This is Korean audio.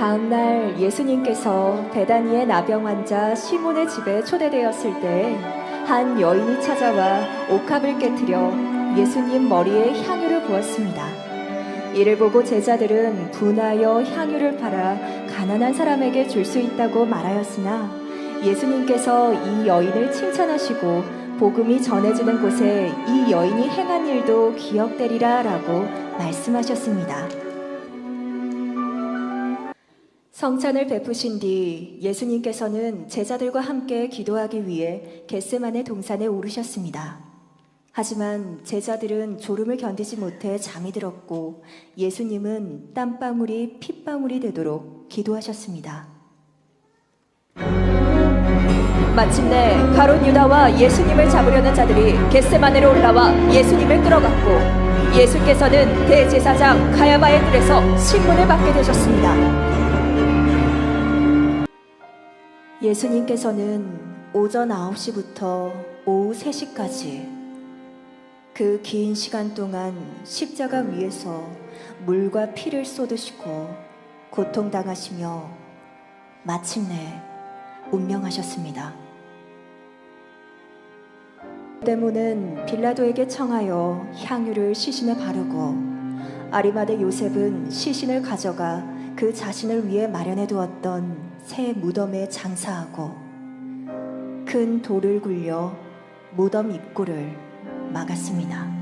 다음 날 예수님께서 베다니의 나병 환자 시몬의 집에 초대되었을 때 한 여인이 찾아와 옥합을 깨뜨려 예수님 머리에 향유를 부었습니다. 이를 보고 제자들은 분하여 향유를 팔아 가난한 사람에게 줄 수 있다고 말하였으나 예수님께서 이 여인을 칭찬하시고 복음이 전해지는 곳에 이 여인이 행한 일도 기억되리라 라고 말씀하셨습니다. 성찬을 베푸신 뒤 예수님께서는 제자들과 함께 기도하기 위해 겟세만의 동산에 오르셨습니다. 하지만 제자들은 졸음을 견디지 못해 잠이 들었고 예수님은 땀방울이 핏방울이 되도록 기도하셨습니다. 마침내 가론 유다와 예수님을 잡으려는 자들이 겟세마네로 올라와 예수님을 끌어갔고 예수께서는 대제사장 가야바의 뜰에서 신문을 받게 되셨습니다. 예수님께서는 오전 9시부터 오후 3시까지 그 긴 시간 동안 십자가 위에서 물과 피를 쏟으시고 고통당하시며 마침내 운명하셨습니다. 데모는 빌라도에게 청하여 향유를 시신에 바르고 아리마대 요셉은 시신을 가져가 그 자신을 위해 마련해 두었던 새 무덤에 장사하고 큰 돌을 굴려 무덤 입구를 막았습니다.